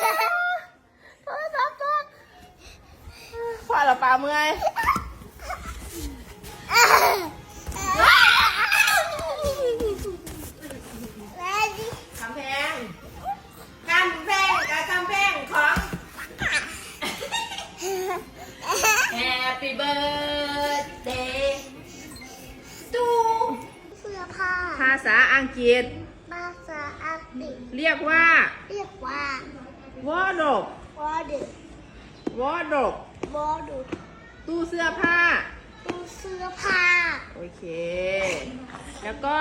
โทรศัพท์ตกพ่อเราปลาเมื่อยคำแพงคำแพงกับคำแพงของ Happy birthday to เสื้อผ้าภาษาอังกฤษ ภาษาอังกฤษ เรียกว่าเรียกว่า wardrobe วอร์ด wardrobe วอร์ดตู้เสื้อผ้า ตู้เสื้อผ้า โอเค แล้วก็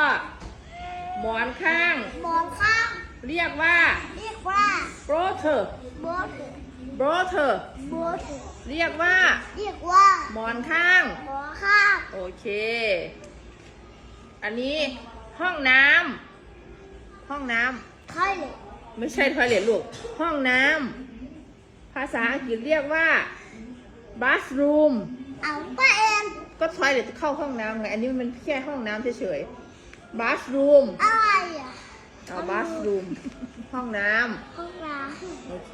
หมอนข้าง หมอนข้าง เรียกว่า เรียกว่า brother บอส brother บอสเรียกว่า เรียกว่า หมอนข้าง หมอนข้าง โอเค อันนี้ห้องน้ำห้องน้ำใช่เลย ไม่ใช่ทอยเลทลูก ห้องน้ำภาษาอังกฤษเรียกว่า bathroom เอาป้าเองก็ทอยเลทเข้าห้องน้ำไง อันนี้มันแค่ห้องน้ำเฉยๆ bathroom อะไรอะเอา bathroom ห้องน้ห้องน้ำโอเค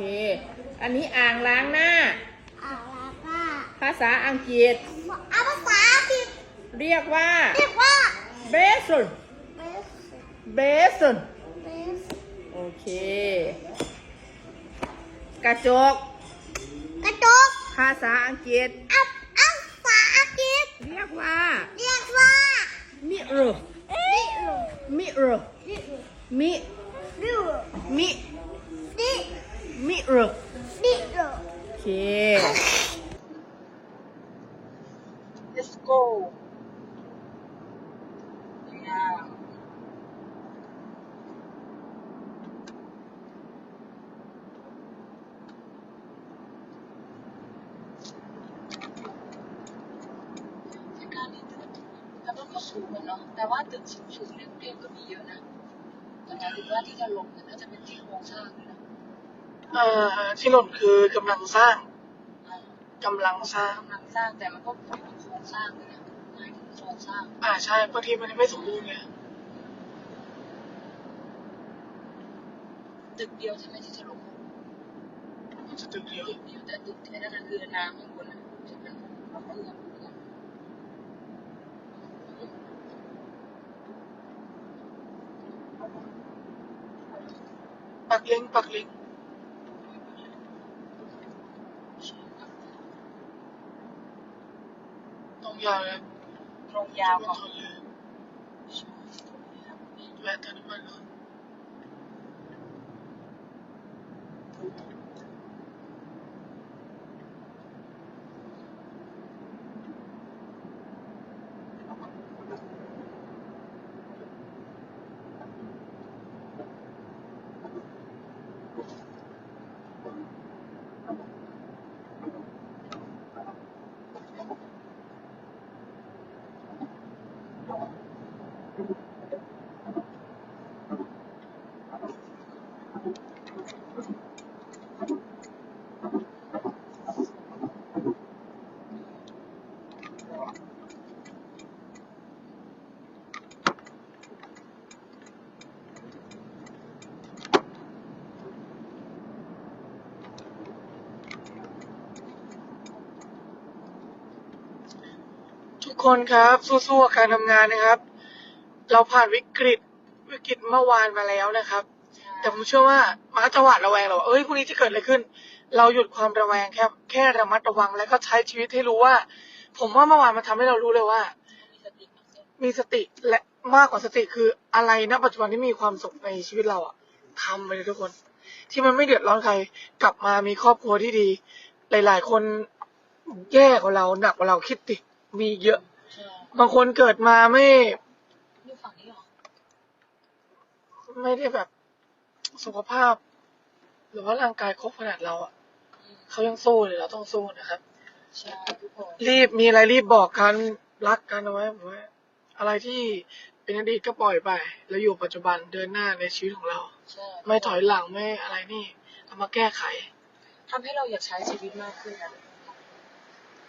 อันนี้อ่างล้างหน้าำอ่างล้างหน้าภาษาอังกฤษเอาภาษาอังกฤษเรียกว่า เรียกว่า basin เบส basin เบส โอเค กระจก กระจก ภาษาอังกฤษเอาเอาภาษาอังกฤษ เรียกว่า เรียกว่า mirror ดิลู mirror ดิลูมิดิลูมิดิ mirror ดิลูโอเค Let's go อาการนี้ตึกแล้วก็ก็สูงอะเนาะ แต่ว่าตึกสูงๆเนี่ยกรุงเทพก็มีเยอะนะ แต่หมายถึงว่าที่จะลงเนี่ยน่าจะเป็นที่โครงสร้างเลยนะ เอ่อที่หล่นคือกำลังสร้างอ่ากำลังสร้าง กำลังสร้างแต่มันก็เป็นโครงสร้างเลยนะหมายถึงโครงสร้างอ่าใช่บางทีมันยังไม่สมบูรณ์ไงตึกเดียวใช่ไหมที่จะลงมันจะตึกเดียวตึกเดียวแต่ตึกที่นั่นนะเรือน้ำข้างบนนะจะเป็นเรือเรือปักลิงก์ปักลิงก์ต้องยาวเลย ตรงยาว ไม่ ของ ทนเลยแวะเติมน้ำมันก่อน ทุก คนครับสู้ๆการทำงานนะครับ เราผ่านวิกฤตวิกฤตเมื่อวานมาแล้วนะครับ แต่ผมเชื่อว่ามันก็จะหวาดระแวงเราเอ้ยพรุ่งนี้จะเกิดอะไรขึ้น เราหยุดความระแวงแค่แค่ระมัดระวังแล้วก็ใช้ชีวิตให้รู้ว่า ผมว่าเมื่อวานมันทำให้เรารู้เลยว่า มีสติและมากกว่าสติคืออะไรณปัจจุบันที่มีความสุขในชีวิตเราอะทำไปเลยทุกคน ที่มันไม่เดือดร้อนใครกลับมามีครอบครัวที่ดี หลาย ๆ คนแย่กว่าเราหนักกว่าเราคิดดิมีเยอะ บางคนเกิดมาไม่อยู่ฝั่งนี้เหรอ ไม่ได้แบบสุขภาพ หรือว่าร่างกายครบขนาดเราอะอืมเขายังสู้เลยเราต้องสู้นะครับ ใช่ทุกคนรีบมีอะไรรีบบอกกันรักกันเอาไว้ผมว่าอะไรที่เป็นอดีตก็ปล่อยไป แล้วอยู่ปัจจุบันเดินหน้าในชีวิตของเรา ใช่ไม่ถอยหลังไม่อะไรนี่เอามาแก้ไข ทำให้เราอยากใช้ชีวิตมากขึ้นนะ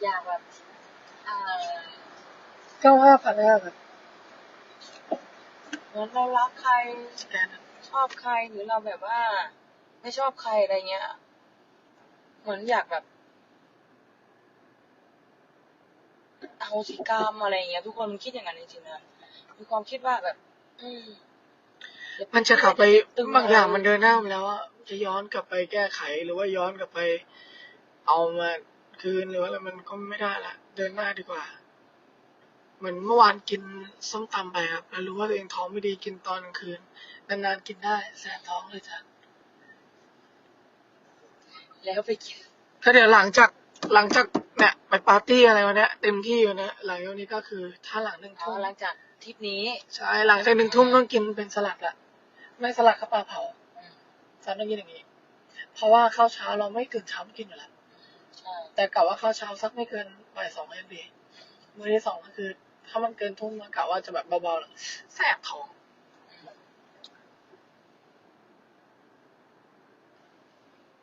อยากแบบอ่า เก้าห้าพันห้าครับเหมือนเรารักใครสแกนนะชอบใครหรือเราแบบว่าไปไม่ชอบใครอะไรเงี้ย เหมือนอยากแบบ เอาสิกรรมอะไรเงี้ย ทุกคนมันคิดอย่างนั้นจริงๆนะมีความคิดว่าแบบ อืมมันจะกลับไปตึงบางอย่างมันเดินหน้ามาแล้วอะจะย้อนกลับไปแก้ไขหรือว่าย้อนกลับไป เอามาคืนหรือว่าอะไรมันก็ไม่ได้ละเดินหน้าดีกว่า เหมือนเมื่อวานกินส้มตำไปครับแล้วรู้ว่าตัวเองท้องไม่ดีกินตอนกลางคืน นานๆกินได้แสบท้องเลยจ้ะแล้วไปกินก็เดี๋ยวหลังจากหลังจากเนี่ยไปปาร์ตี้อะไรวันเนี้ยเต็มที่วันเนี้ยหลังจากนี้ก็คือ ถ้าหลังหนึ่งอ๋อทุ่มหลังจากทริปนี้ ใช่หลังจากหนึ่งทุ่มต้องกินเป็นสลัดละไม่สลัดข้าวปลาเผาอืมซันต้องกินอย่างนี้ เพราะว่าข้าวเช้าเราไม่ตื่นเช้าไม่กินอยู่แล้ว ใช่แต่กะว่าข้าวเช้าสักไม่เกินบ่ายสองยังดีมื้อที่สองก็คือ ถ้ามันเกินทุ่มมากะว่าจะแบบเบาๆแล้วแสบท้อง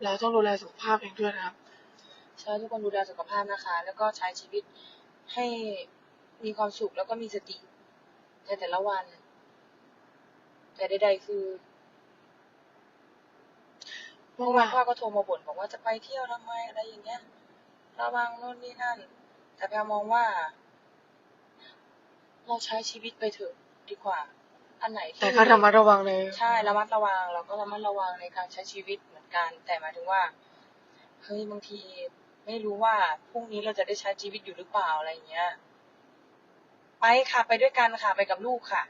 เราต้องดูแลสุขภาพเองด้วยนะครับ ใช่ทุกคนดูแลสุขภาพนะคะ แล้วก็ใช้ชีวิตให้มีความสุขแล้วก็มีสติในแต่ละวัน แต่ใดๆคือเมื่อวานอานนพ่อก็โทรมาบ่นบอกว่าจะไปเที่ยวทำไมอะไรอย่างเงี้ยระวังโน่นนี่นั่น แต่แพรมองว่า เราใช้ชีวิตไปเถอะดีกว่า อันไหนที่แต่ก็ระมัดระวังในใช่ระมัดระวังเราก็ระมัดระวังในการใช้ชีวิตเหมือนกัน แต่หมายถึงว่าเฮ้ยบางทีไม่รู้ว่าพรุ่งนี้เราจะได้ใช้ชีวิตอยู่หรือเปล่าอะไรอย่างเงี้ย ไปค่ะไปด้วยกันค่ะไปกับลูกค่ะ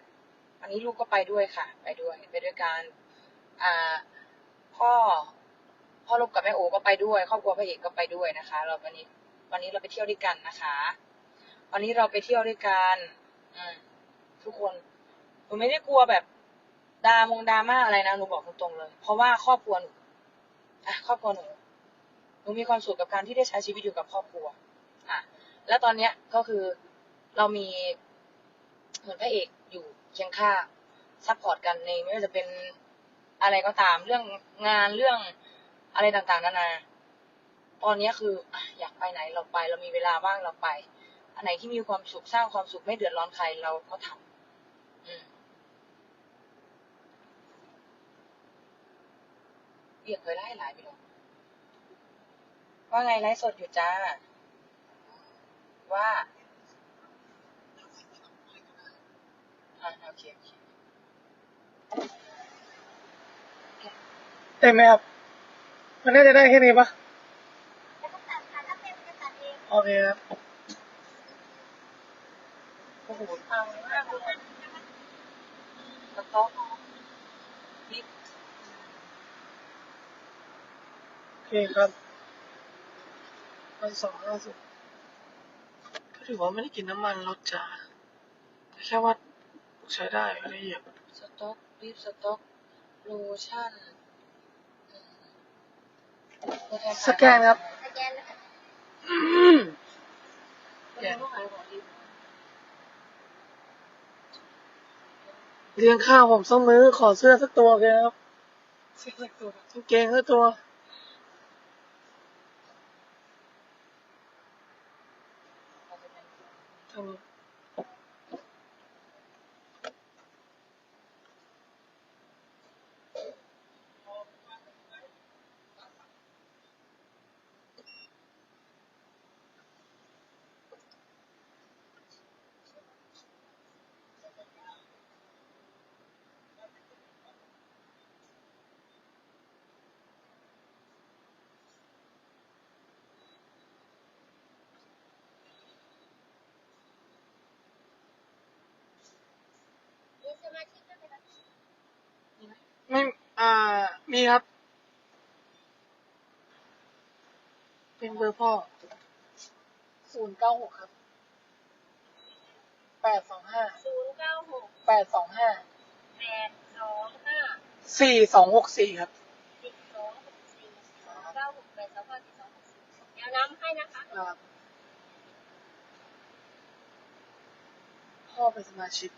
อันนี้ลูกก็ไปด้วยค่ะ ไปด้วยไปด้วยกันอ่าพ่อพ่อลูกกับแม่โอก็ไปด้วยครอบครัวพระเอกก็ไปด้วยนะคะ เราวันนี้วันนี้เราไปเที่ยวด้วยกันนะคะ วันนี้เราไปเที่ยวด้วยกันอืม ทุกคนหนูไม่ได้กลัวแบบดามงดราม่าอะไรนะหนูบอกตรงๆเลย เพราะว่าครอบครัวหนูอะครอบครัวหนูหนูมีความสุขกับการที่ได้ใช้ชีวิตอยู่กับครอบครัว อะ แล้วตอนเนี้ยก็คือเรามีเหมือนพระเอกอยู่เคียงข้างซัพพอร์ตกันในไม่ว่าจะเป็นอะไรก็ตามเรื่องงานเรื่องอะไรต่างๆนานา ตอนนี้คืออะอยากไปไหนเราไป เรามีเวลาว่างเราไป อันไหนที่มีความสุขสร้างความสุขไม่เดือดร้อนใครเราก็ทำอืมเรียกเคยไล่หลายไปแล้วว่าไงไลฟ์สดอยู่จ้า ว่าอ่าโอเคโอเคได้ไหมครับ มันน่าจะได้แค่นี้ปะแล้วก็ตัดค่ะถ้าเป็นจะตัดเองโอเคครับโอ้โหพังมากเลยแล้วก็นี่โอเคครับพันสองห้าสิบก็ถือว่าไม่ได้กินน้ำมันรถจ๋าแต่แค่ว่าใช้ได้ไม่ได้เหยียบสต็อกรีบสต็อกโลชั่นอืมตัวทสแกนครับสแกนแล้วค่ะอืมตัวแทนผู้ขายของดี เลี้ยงข้าวผมสักมื้อขอเสื้อสักตัวแกครับเสื้อสักตัวกางเกงสักตัวทำมีสมาธิด้วยไหมคะ ไม่ อ่า มีครับ เป็นเบอร์พ่อศูนย์เก้าหกครับแปดสองห้าศูนย์เก้าหกแปดสองห้าแปดสองห้าสี่สองหกสี่ครับสิบสองหกสี่ศูนย์เก้าหกแปดสองห้าสิบสองหกสี่เดี๋ยวน้ำให้นะคะอ่าพ่อเป็นสมาชิก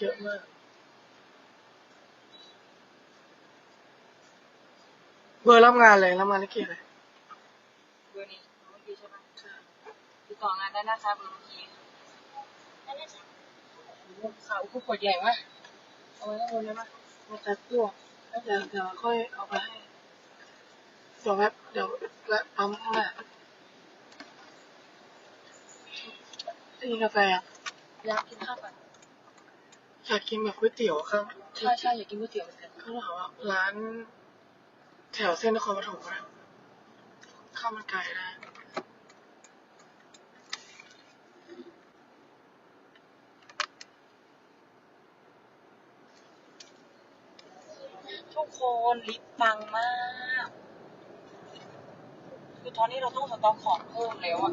เยอะมาก เบอร์รับงานเลยรับงานลิเกเลยเบอร์นี้เมื่อกี้ใช่ไหมติดต่องานได้นะคะเบอร์เมื่อกี้แล้วนะคะข่าวคู่ขวดใหญ่มากเอาไว้ข้างบนได้ไหมมาจัดตัวแล้วเดี๋ยวเดี๋ยวค่อยเอาไปให้เดี๋ยวแป๊บเดี๋ยวแวะปั๊มข้างหน้าได้กินกาแฟอะอยากกินข้าวก่อนอยากกินแบบก๋วยเตี๋ยวข้างใช่ใช่อยากกินก๋วยเตี๋ยวเหมือนกันเขาถามว่าร้าน แถวเส้นนครปฐมนะข้าวมันไก่นะทุกคนลิปปังมาก คือตอนนี้เราต้องสต็อกของเพิ่มแล้วอะ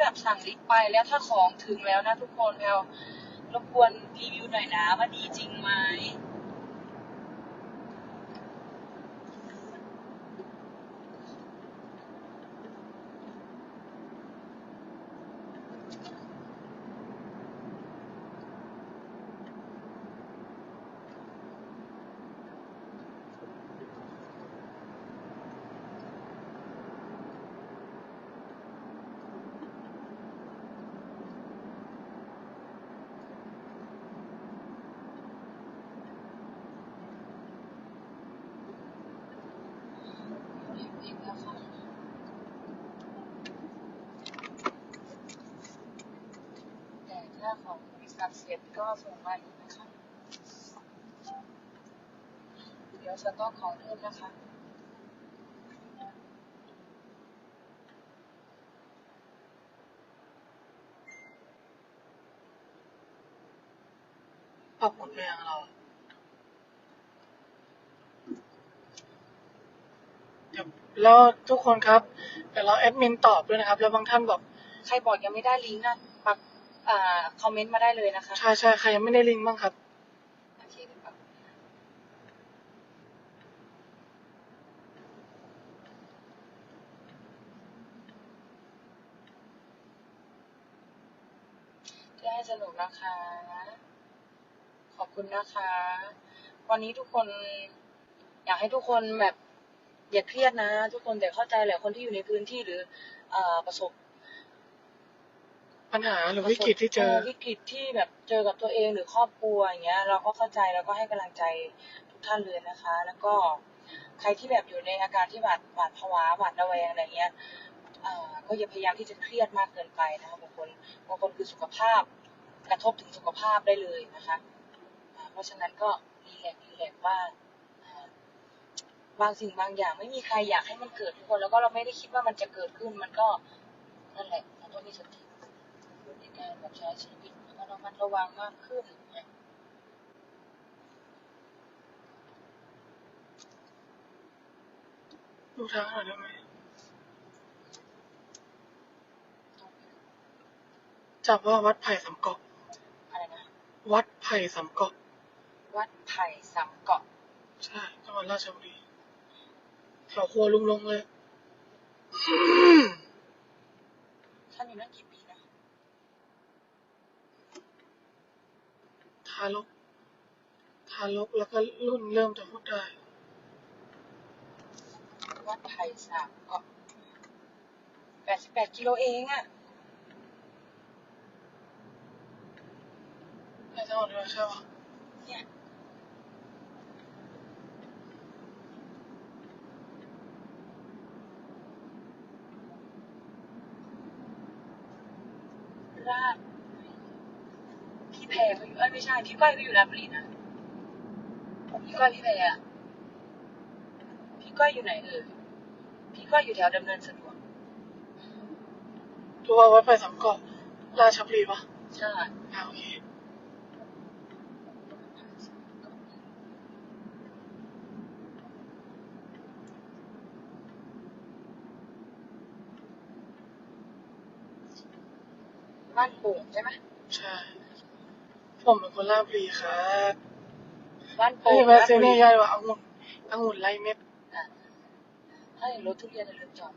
แบบสั่งลิปไปแล้วถ้าของถึงแล้วนะทุกคนแพลวรบกวนรีวิวหน่อยนะว่าดีจริงไหม ของบริษัทเสร็จก็ส่งมาอีกนะคะ เดี๋ยวสต็อกของเพิ่มนะคะปักหมุดไปยังเราเดี๋ยวแล้วทุกคนครับเดี๋ยวเราแอดมินตอบด้วยนะครับ แล้วบางท่านบอก ใครบอกยังไม่ได้ลิงก์นะปัก อ่าคอมเมนต์มาได้เลยนะคะใช่ใช่ใครยังไม่ได้ลิงก์บ้างครับ โอเคเดี๋ยวปักที่ให้สนุกนะคะ ขอบคุณนะคะ วันนี้ทุกคน อยากให้ทุกคนแบบอย่าเครียดนะ ทุกคนแต่เข้าใจแหละคนที่อยู่ในพื้นที่หรือเอ่อประสบ ปัญหาหรือวิกฤตที่เจอวิกฤตที่แบบเจอกับตัวเองหรือครอบครัวอย่างเงี้ย เราก็เข้าใจแล้วก็ให้กำลังใจทุกท่านเลยนะคะ แล้วก็ใครที่แบบอยู่ในอาการที่หวาดหวาดผวาหวาดระแวงอะไรเงี้ยเอ่อก็อย่าพยายามที่จะเครียดมากเกินไปนะคะบางคนบางคนคือสุขภาพกระทบถึงสุขภาพได้เลยนะคะอ่าเพราะฉะนั้นก็รีแลกซ์รีแลกซ์บ้างอ่าบางสิ่งบางอย่างไม่มีใครอยากให้มันเกิดทุกคนแล้วก็เราไม่ได้คิดว่ามันจะเกิดขึ้นมันก็นั่นแหละเราต้องมีสติใน การแบบใช้ชีวิตแล้วก็ระมัดระวังมากขึ้นเนี่ยดูทางหน่อยได้ไหมจับว่าวัดไผ่สำเกาะอะไรนะ วัดไผ่สำเกาะวัดไผ่สำเกาะใช่จังหวัดราชบุรีแถวครัวลุงลงเลย ท่านอยู่นั่นกี่ปีนะ ทารก ทารกแล้วก็รุ่นเริ่มจะพูดได้ วัดไผ่สามเกาะแปดสิบแปดกิโลเองอะในจังหวัดนี้ใช่ปะเนี่ยราชพี่แพรเขาอยู่เอ้ย ไม่ใช่พี่ก้อยเขาอยู่ราชบุรีนะพี่ก้อยพี่แพรอะพี่ก้อยอยู่ไหนเอ่ยพี่ก้อยอยู่แถวดำเนินสะดวกรู้ว่าวัดไผ่สำเกาะราชบุรีปะใช่อ่าโอเคบ้านโป่งใช่ไหมใช่ ผมเป็นคนราชบุรีครับบ้านโป่เฮ้ยงแวะซื้อนี่ย่อยว่ะองุ่นองุ่นไรเม็ดอะถ้าอย่างรถทุเรียนจะลืมจอด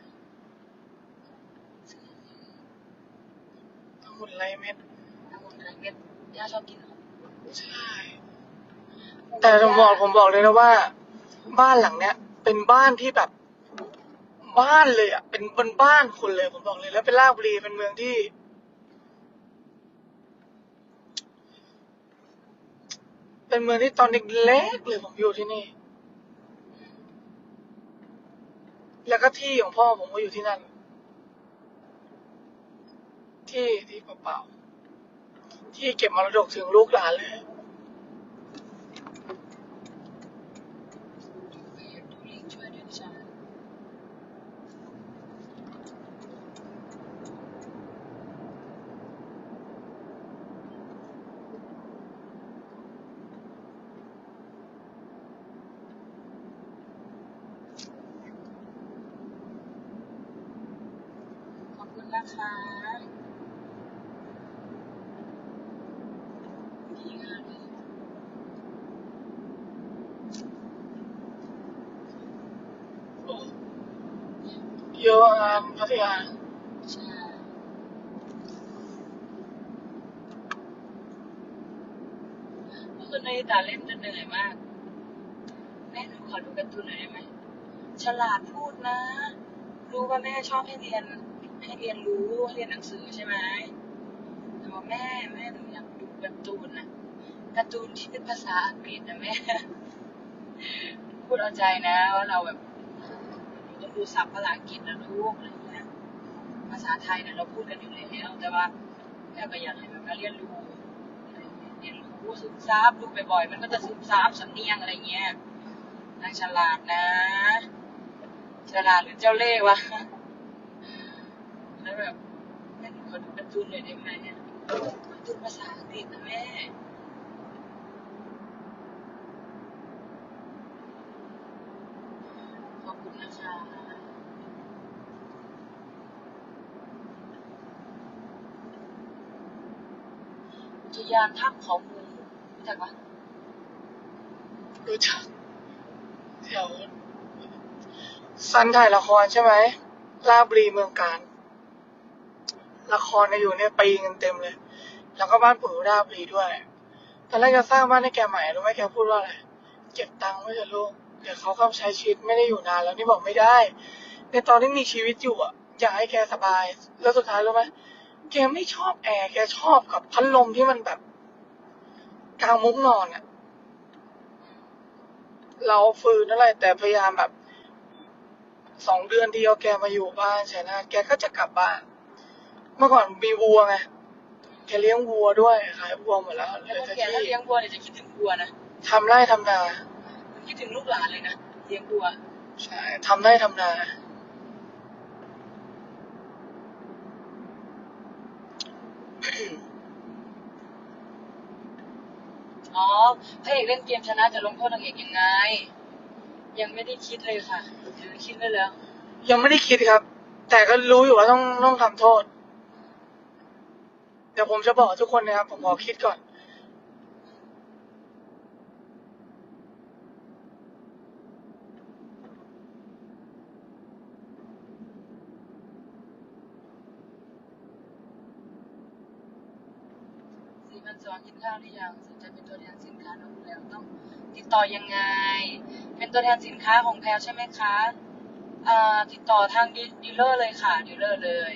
องุ่นไรเม็ดน้ำมันไรเม็ดย่าชอบกินเหรอใช่ แต่ผมบอกผมบอกเลยนะว่า บ้านหลังเนี้ย เป็นบ้านที่แบบ บ้านเลยอะเป็นบนบ้านคุณเลยผมบอกเลยแล้วเป็นราชบุรีเป็นเมืองที่ เป็นเมืองที่ตอนเล็กๆเลยผมอยู่ที่นี่ แล้วก็ที่ของพ่อผมก็อยู่ที่นั่น ที่ที่เปล่าๆที่เก็บมรดกถึงลูกหลานเลย ดูลิงช่วยด้วยนะจ๊ะ ขอบคุณ นะคะดีงามเลยเยอะงานพัทยาใช่เมื่อคืนนาฬิตาเล่นจนเหนื่อยมาก แม่หนูขอดูการ์ตูนหน่อยได้ไหม ฉลาดพูดนะ รู้ว่าแม่ชอบให้เรียน ให้เรียนรู้เรียนหนังสือใช่ไหมแต่ว่าแม่แม่หนูอยากดูการ์ตูนนะการ์ตูนที่เป็นภาษาอังกฤษนะแม่ พูดเอาใจนะว่าเราแบบต้องดูศัพท์ภาษาอังกฤษนะลูกอะไรอย่างเงี้ยภาษาไทยเนี่ยเราพูดกันอยู่แล้วแต่ว่าแม่ก็อยากให้แบบมาเรียนรู้เงี้ยเรียนรู้ซึมซับดูบ่อยๆมันก็จะซึมซับสำเนียงอะไรเงี้ยนางฉลาดนะฉลาดหรือเจ้าเล่ห์วะ แล้วแบบแม่นูขอดูการ์ตูนหน่อยได้ไหมเนี่ยการ์ตูนภาษาอังกฤษนะแม่ขอบคุณนะคะอุทยานถ้ำเขางูรู้จักปะรู้จักแถวซันถ่ายละครใช่ไหมลาบรีเมืองการ ละครเนี่ยอยู่เนี่ยปีกันเต็มเลย แล้วก็บ้านปู่ราชบุรีด้วยตอนแรกจะสร้างบ้านให้แกใหม่รู้ไหมแกพูดว่าอะไรเก็บตังค์ไว้เถอะลูกเดี๋ยวเขาเข้าใช้ชีวิตไม่ได้อยู่นานแล้วนี่บอกไม่ได้ ในตอนที่มีชีวิตอยู่อะอยากให้แกสบาย แล้วสุดท้ายรู้ไหมแกไม่ชอบแอร์แกชอบกับพัดลมที่มันแบบกลางมุ้งนอนอะเราฝืนอะไร แต่พยายามแบบสองเดือนที่เอาแกมาอยู่บ้านชนาทแกก็จะกลับบ้าน เมื่อก่อนมีวัวไงแกเลี้ยงวัวด้วยขายวัวหมดแล้วเหลแล้วยก็แต่เขียนถ้าที่เลี้ยงวัวเนี่ยจะคิดถึงวัวนะทำไร่ทำนาคิดถึงลูกหลานเลยนะเลี้ยงวัว ใช่ทำไร่ทำนา อ๋อพระเอกเล่นเกมชนะจะลงโทษนางเอกยังไง ยังไม่ได้คิดเลยค่ะหรือคิดไว้แล้ว ยังไม่ได้คิดครับ แต่ก็รู้อยู่ว่าต้องต้องทำโทษ เดี๋ยวผมจะบอกทุกคนนะครับ ผมขอคิดก่อน สีมันสอนกินข้าวหรือยังสนใจเป็นตัวแทนสินค้านองแล้วต้องติดต่อยังไง เป็นตัวแทนสินค้าของแพลใช่ไหมคะอ่าติดต่อทางดีลเลอร์เลยค่ะดีลเลอร์เลย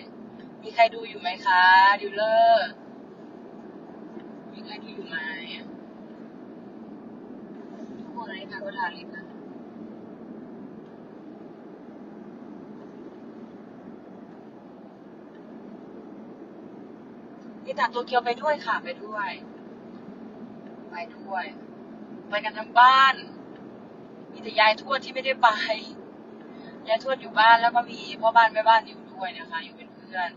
มีใครดูอยู่ไหมคะดีลเลอร์มีใครดูอยู่ไหมทุกคนอะไรคะก็ทาลิปนะนี่ตัดตัวเกียวไปด้วยค่ะไปด้วย ไปด้วย ไปกันทั้งบ้าน มีแต่ยายทวดที่ไม่ได้ไปยายทวดอยู่บ้านแล้วก็มีพ่อบ้านแม่บ้านอยู่ด้วยนะคะ อยู่เป็นเพื่อน